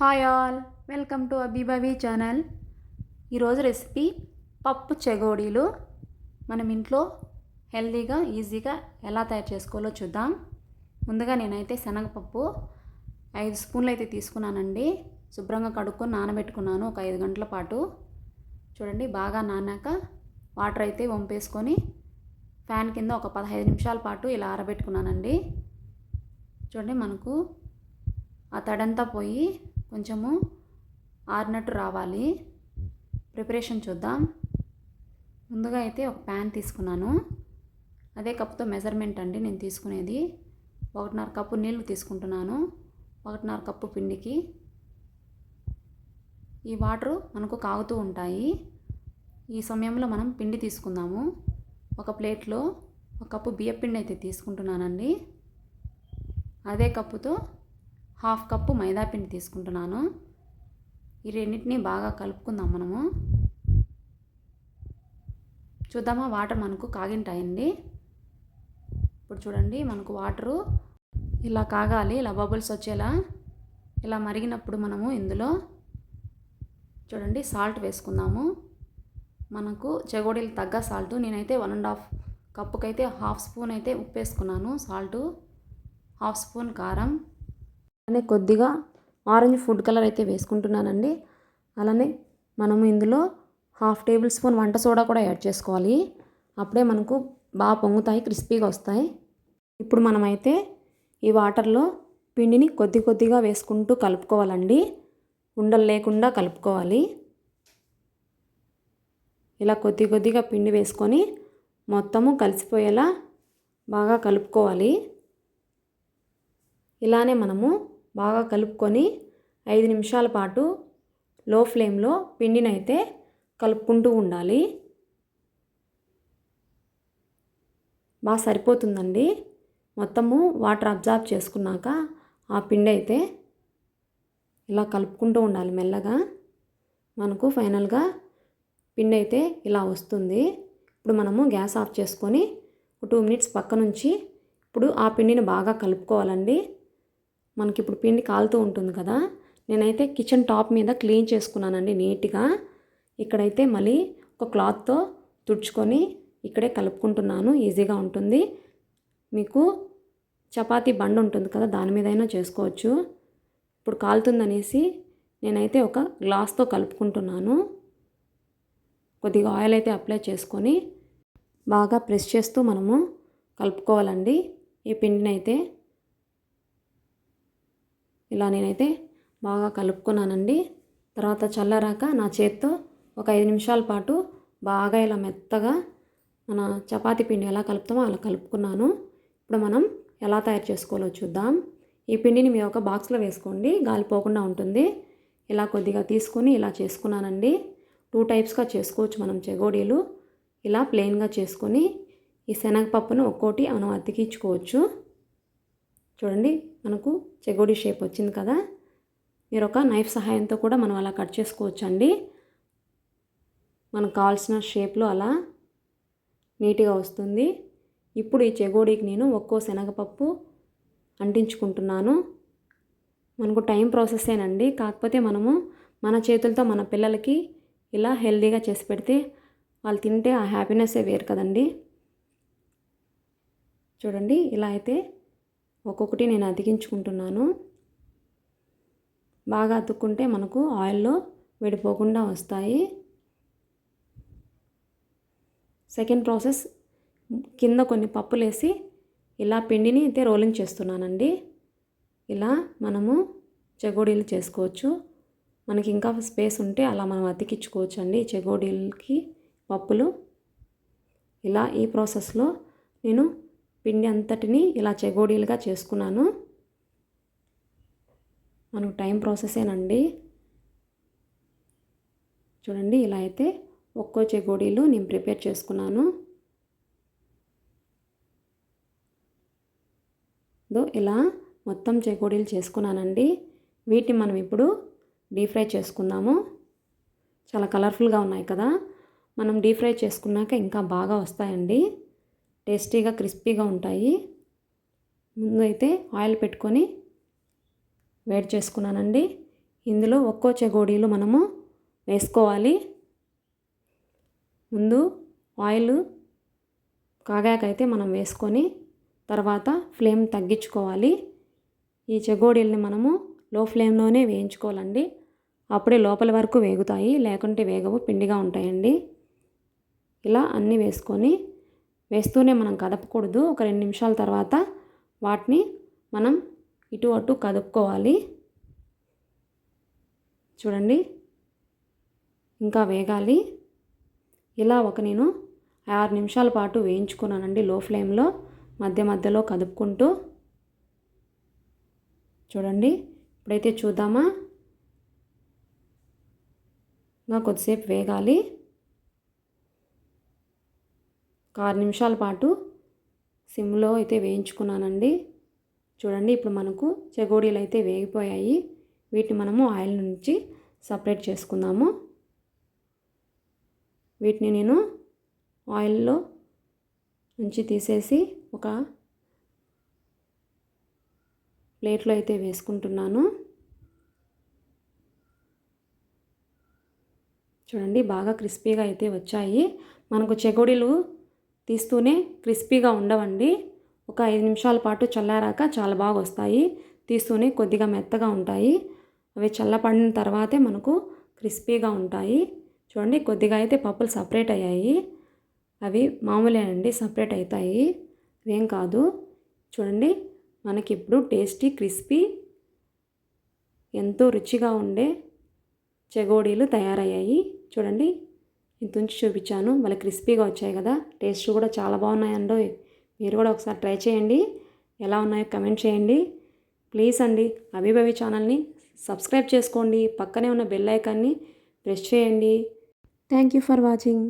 Hi all welcome to అబీబాబీ channel ఈరోజు recipe పప్పు చెగోడీలు. మనం ఇంట్లో హెల్తీగా ఈజీగా ఎలా తయారు చేసుకోవాలో చూద్దాం. ముందుగా నేనైతే శనగపప్పు ఐదు స్పూన్లు అయితే తీసుకున్నానండి. శుభ్రంగా కడుక్కొని నానబెట్టుకున్నాను ఒక ఐదు గంటల పాటు. చూడండి బాగా నానాక వాటర్ అయితే వంపేసుకొని ఫ్యాన్ కింద ఒక పదహైదు నిమిషాల పాటు ఇలా ఆరబెట్టుకున్నానండి. చూడండి మనకు ఆ తడంతా పోయి కొంచెము ఆరినట్టు రావాలి. ప్రిపరేషన్ చూద్దాం. ముందుగా అయితే ఒక ప్యాన్ తీసుకున్నాను. అదే కప్పుతో మెజర్మెంట్ అండి నేను తీసుకునేది. ఒకటిన్నర కప్పు నీళ్ళు తీసుకుంటున్నాను. ఒకటిన్నర కప్పు పిండికి. ఈ వాటరు మనకు కాగుతూ ఉంటాయి. ఈ సమయంలో మనం పిండి తీసుకుందాము. ఒక ప్లేట్లో ఒక కప్పు బియ్యపిండి అయితే తీసుకుంటున్నానండి. అదే కప్పుతో హాఫ్ కప్పు మైదా పిండి తీసుకుంటున్నాను. ఈ రెండింటినీ బాగా కలుపుకుందాం మనము. చూద్దామా? వాటర్ మనకు కాగింటాయండి. ఇప్పుడు చూడండి మనకు వాటరు ఇలా కాగాలి ఇలా బబుల్స్ వచ్చేలా. ఇలా మరిగినప్పుడు మనము ఇందులో చూడండి సాల్ట్ వేసుకుందాము. మనకు చెగోడీలు తగ్గ సాల్ట్. నేనైతే వన్ అండ్ హాఫ్ కప్పుకైతే హాఫ్ స్పూన్ అయితే ఉప్పు వేసుకున్నాను సాల్ట్. హాఫ్ స్పూన్ కారం. అలానే కొద్దిగా ఆరెంజ్ ఫుడ్ కలర్ అయితే వేసుకుంటున్నానండి. అలానే మనము ఇందులో హాఫ్ టేబుల్ స్పూన్ వంట సోడా కూడా యాడ్ చేసుకోవాలి. అప్పుడే మనకు బాగా పొంగుతాయి క్రిస్పీగా వస్తాయి. ఇప్పుడు మనమైతే ఈ వాటర్లో పిండిని కొద్ది కొద్దిగా వేసుకుంటూ కలుపుకోవాలండి. ఉండలు లేకుండా కలుపుకోవాలి. ఇలా కొద్ది కొద్దిగా పిండి వేసుకొని మొత్తము కలిసిపోయేలా బాగా కలుపుకోవాలి. ఇలానే మనము బాగా కలుపుకొని ఐదు నిమిషాల పాటు లో ఫ్లేమ్లో పిండినైతే కలుపుకుంటూ ఉండాలి. బాగా సరిపోతుందండి. మొత్తము వాటర్ అబ్జార్బ్ చేసుకున్నాక ఆ పిండి అయితే ఇలా కలుపుకుంటూ ఉండాలి మెల్లగా. మనకు ఫైనల్గా పిండి అయితే ఇలా వస్తుంది. ఇప్పుడు మనము గ్యాస్ ఆఫ్ చేసుకొని ఒక టూ మినిట్స్ పక్క నుంచి ఇప్పుడు ఆ పిండిని బాగా కలుపుకోవాలండి. మనకి ఇప్పుడు పిండి కాలుతూ ఉంటుంది కదా నేనైతే కిచెన్ టాప్ మీద క్లీన్ చేసుకున్నానండి నీట్గా. ఇక్కడైతే మళ్ళీ ఒక క్లాత్తో తుడుచుకొని ఇక్కడే కలుపుకుంటున్నాను ఈజీగా ఉంటుంది. మీకు చపాతీ బండ ఉంటుంది కదా దాని మీదైనా చేసుకోవచ్చు. ఇప్పుడు కాలుతుందనేసి నేనైతే ఒక గ్లాస్తో కలుపుకుంటున్నాను. కొద్దిగా ఆయిల్ అయితే అప్లై చేసుకొని బాగా ప్రెస్ చేస్తూ మనము కలుపుకోవాలండి. ఈ పిండిని అయితే ఇలా నేనైతే బాగా కలుపుకున్నానండి. తర్వాత చల్లరాక నా చేత్తో ఒక ఐదు నిమిషాల పాటు బాగా ఇలా మెత్తగా మన చపాతీ పిండి ఎలా కలుపుతామో అలా కలుపుకున్నాను. ఇప్పుడు మనం ఎలా తయారు చేసుకోవాలో చూద్దాం. ఈ పిండిని మీరు ఒక బాక్స్లో వేసుకోండి. గాలి పోకుండా ఉంటుంది. ఇలా కొద్దిగా తీసుకొని ఇలా చేసుకున్నానండి. టూ టైప్స్గా చేసుకోవచ్చు మనం చెగోడీలు. ఇలా ప్లెయిన్గా చేసుకొని ఈ శనగపప్పును ఒక్కోటి మనం అతికించుకోవచ్చు. చూడండి మనకు చెగోడి షేప్ వచ్చింది కదా? మీరు ఒక నైఫ్ సహాయంతో కూడా మనం అలా కట్ చేసుకోవచ్చు అండి మనకు కావాల్సిన షేప్లో అలా నీట్గా వస్తుంది. ఇప్పుడు ఈ చెగోడీకి నేను ఒక్కో శనగపప్పు అంటించుకుంటున్నాను. మనకు టైం ప్రాసెసేనండి. కాకపోతే మనము మన చేతులతో మన పిల్లలకి ఇలా హెల్తీగా చేసి పెడితే వాళ్ళు తింటే ఆ హ్యాపీనెస్సే వేరు కదండి. చూడండి ఇలా అయితే ఒక్కొక్కటి నేను అతికించుకుంటున్నాను. బాగా అతుక్కుంటే మనకు ఆయిల్లో విడిపోకుండా వస్తాయి. సెకండ్ ప్రాసెస్ కింద కొన్ని పప్పులు వేసి ఇలా పిండిని అయితే రోలింగ్ చేస్తున్నానండి. ఇలా మనము చెగోడీలు చేసుకోవచ్చు. మనకి ఇంకా స్పేస్ ఉంటే అలా మనం అతికించుకోవచ్చు అండి చెగోడీలకి పప్పులు. ఇలా ఈ ప్రాసెస్లో నేను పిండి అంతటిని ఇలా చెగోడీలుగా చేసుకున్నాను. మనకు టైం ప్రాసెసేనండి. చూడండి ఇలా అయితే ఒక్కో చెగోడీలు నేను ప్రిపేర్ చేసుకున్నాను. దో ఇలా మొత్తం చెగోడీలు చేసుకున్నానండి. వీటిని మనం ఇప్పుడు డీప్ ఫ్రై చేసుకుందాము. చాలా కలర్ఫుల్గా ఉన్నాయి కదా. మనం డీప్ ఫ్రై చేసుకున్నాక ఇంకా బాగా వస్తాయండి. టేస్టీగా క్రిస్పీగా ఉంటాయి. ముందు అయితే ఆయిల్ పెట్టుకొని వేడి చేసుకున్నానండి. ఇందులో ఒక్కో చెగోడీలు మనము వేసుకోవాలి. ముందు ఆయిల్ కాగాకైతే మనం వేసుకొని తర్వాత ఫ్లేమ్ తగ్గించుకోవాలి. ఈ చెగోడీల్ని మనము లో ఫ్లేమ్లోనే వేయించుకోవాలండి. అప్పుడే లోపల వరకు వేగుతాయి లేకుంటే వేగవు పిండిగా ఉంటాయండి. ఇలా అన్నీ వేసుకొని వేస్తూనే మనం కదపకూడదు. ఒక రెండు నిమిషాల తర్వాత వాటిని మనం ఇటు అటు కదుపుకోవాలి. చూడండి. ఇంకా వేగాలి. ఇలా ఒక నేను ఆరు నిమిషాల పాటు వేయించుకున్నానండి లో ఫ్లేమ్లో. మధ్య మధ్యలో కదుపుకుంటూ. చూడండి. ఇప్పుడైతే చూద్దామా? ఇంకా కొద్దిసేపు వేగాలి ఒక ఆరు నిమిషాల పాటు సిమ్లో అయితే వేయించుకున్నానండి. చూడండి ఇప్పుడు మనకు చెగోడీలు అయితే వేగిపోయాయి. వీటిని మనము ఆయిల్ నుంచి సపరేట్ చేసుకుందాము. వీటిని నేను ఆయిల్లో నుంచి తీసేసి ఒక ప్లేట్లో అయితే వేసుకుంటున్నాను. చూడండి బాగా క్రిస్పీగా అయితే వచ్చాయి. మనకు చెగోడీలు తీస్తూనే క్రిస్పీగా ఉండవండి. ఒక ఐదు నిమిషాల పాటు చల్లారాక చాలా బాగా వస్తాయి. తీస్తూనే కొద్దిగా మెత్తగా ఉంటాయి. అవి చల్లపడిన తర్వాతే మనకు క్రిస్పీగా ఉంటాయి. చూడండి కొద్దిగా అయితే పప్పులు సపరేట్ అయ్యాయి. అవి మామూలే అండి సపరేట్ అవుతాయి. అదేం కాదు. చూడండి మనకి ఇప్పుడు టేస్టీ క్రిస్పీ ఎంతో రుచిగా ఉండే చెగోడీలు తయారయ్యాయి. చూడండి ఇంతుంచి చూపించాను. మళ్ళీ క్రిస్పీగా వచ్చాయి కదా. టేస్ట్ కూడా చాలా బాగున్నాయండి మీరు కూడా ఒకసారి ట్రై చేయండి. ఎలా ఉన్నాయో కమెంట్ చేయండి. ప్లీజ్ అండి అభిభవి ఛానల్ని సబ్స్క్రైబ్ చేసుకోండి. పక్కనే ఉన్న బెల్ ఐకాన్ని ప్రెస్ చేయండి. Thank you for watching.